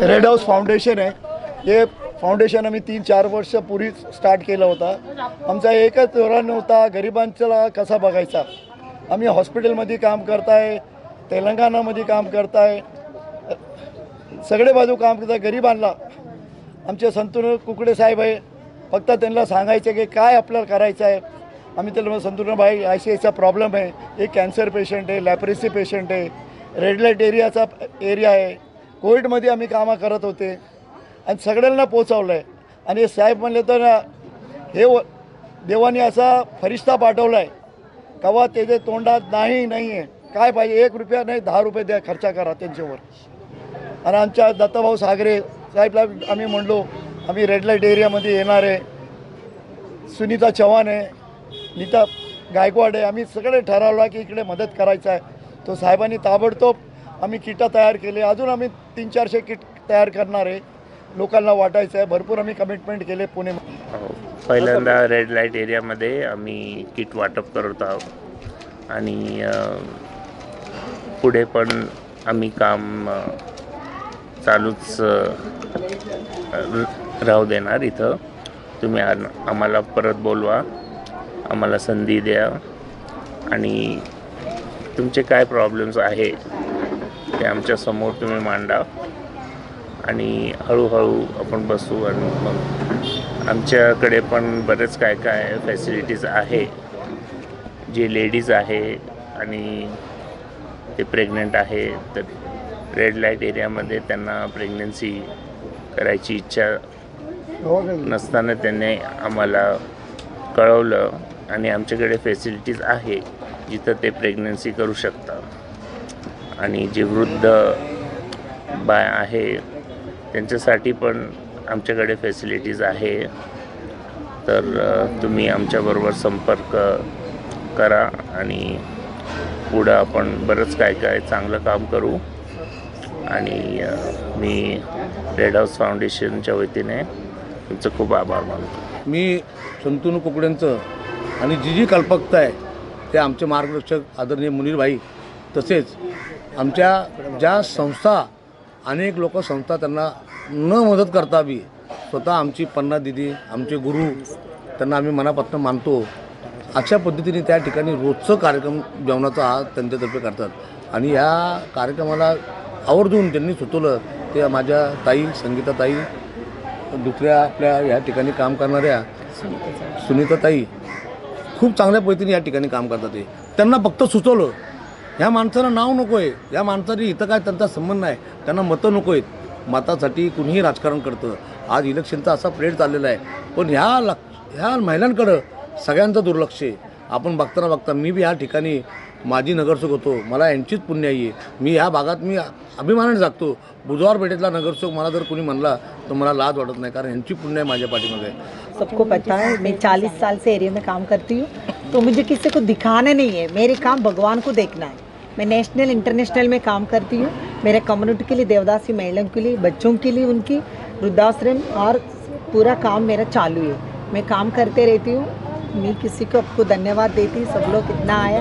Red house foundation आहे. हे foundation आम्ही तीन चार वर्ष पूर्वी स्टार्ट केलं होता. आमचा एकच धोरण होता गरिबांचा कसा बघायचा? आम्ही हॉस्पिटलमध्ये काम करताय तेलंगणामध्ये काम करताय सगळे बाजू काम करताय गरिबांना. आमचे संतूर कुकडे साहेब आहे फक्त त्यांना सांगायचं की काय आपल्याला करायचं आहे. आम्ही त्याला संतूर्ण भाई अशी याचा प्रॉब्लेम आहे. एक कॅन्सर पेशंट आहे लॅपरेसी पेशंट आहे. रेड लाइट एरियाचा एरिया आहे. कोविडमध्ये आम्ही कामं करत होते. आणि सगळ्यांना पोचवलं आहे आणि साहेब म्हणले तर ना, हे व देवाने असा फरिश्ता पाठवला आहे कवा त्याचे तोंडात नाही नाही आहे काय पाहिजे? एक रुपया नाही दहा रुपये द्या खर्चा करा त्यांच्यावर. आणि आमच्या दत्ताभाऊ सागरे साहेबला आम्ही म्हणलो आम्ही रेड लाइट एरियामध्ये येणार आहे. सुनीता चव्हाण आहे. नीता गायकवाड आहे. आम्ही सगळे ठरवलं की इकडे मदत करायचं आहे. तो साहेबांनी ताबडतोब आम्ही किटा तयार केले. अजून आम्ही तीन चारशे किट तयार करणार आहे. लोकांना वाटायचं आहे. भरपूर आम्ही कमिटमेंट केले पुणे. हो. पहिल्यांदा रेड लाइट एरियामध्ये आम्ही किट वाटप करत आहोत. आणि पुढे पण आम्ही काम चालूच राहू देणार इथं. तुम्ही आम्हाला परत बोलवा. आम्हाला संधी द्या. आणि तुमचे काय प्रॉब्लेम्स आहे ते आमच्यासमोर तुम्ही मांडा. आणि हळूहळू आपण बसू आणि मग आमच्याकडे पण बरेच काय काय फॅसिलिटीज आहे. जे लेडीज आहे आणि ते प्रेग्नंट आहे तर रेड लाइट एरियामध्ये त्यांना प्रेग्नन्सी करायची इच्छा नसताना त्यांनी आम्हाला कळवलं. आणि आमच्याकडे फॅसिलिटीज आहे जिथं ते प्रेग्नन्सी करू शकतात. आणि जे वृद्ध बाय आहे त्यांच्यासाठी पण आमच्याकडे फॅसिलिटीज आहे. तर तुम्ही आमच्याबरोबर संपर्क करा आणि पुढं आपण बरंच काय काय चांगलं काम करू. आणि मी रेड हाऊस फाउंडेशनच्या वतीने तुमचं खूप आभार मानतो. मी संतून कुकड्यांचं आणि जी जी कल्पकता आहे ते आमचे मार्गदर्शक आदरणीय मुनीरभाई तसेच आमच्या ज्या संस्था अनेक लोक संस्था त्यांना न मदत करता बी स्वतः आमची पन्ना दिदी आमचे गुरु त्यांना आम्ही मनापासून मानतो. अशा पद्धतीने त्या ठिकाणी रोजचं कार्यक्रम जेवणाचा हा त्यांच्यातर्फे करतात. आणि या कार्यक्रमाला आवर्जून त्यांनी सुचवलं ते माझ्या ताई संगीताताई दुसऱ्या आपल्या या ठिकाणी काम करणाऱ्या सुनीताताई खूप चांगल्या पद्धतीने या ठिकाणी काम करतात ते. त्यांना फक्त सुचवलं ह्या माणसाला नाव नको आहे या माणसाची इथं काय त्यांचा संबंध नाही. त्यांना मतं नको आहेत मतासाठी कुणीही राजकारण करतं. आज इलेक्शनचा असा प्रेड चाललेला आहे. पण ह्या लक्ष ह्या महिलांकडं सगळ्यांचं दुर्लक्ष आहे. आपण बघताना बघता मी बी या ठिकाणी माजी नगरसेवक होतो. मला यांचीच पुण्याई आहे. मी ह्या भागात मी अभिमानाने जागतो. बुधवार पेठेतला नगरसेवक मला जर कोणी म्हणला तर मला लाज वाटत नाही. कारण यांची पुण्य माझ्या पाठीमध्ये आहे सबको पता है मैं 40 साल से एरिया में काम करती हूँ तो मुझे किसी को दिखाना नहीं है. मेरे काम भगवान को देखना है. मैं नेशनल इंटरनेशनल में काम करती हूँ। मेरे कम्युनिटी के लिए, देवदासी महिलाओं के लिए, बच्चों के लिए उनकी वृद्धाश्रम और पूरा काम मेरा चालू है। मैं काम करते रहती हूँ। मैं किसी को आपको धन्यवाद देती सब लोग इतना आया।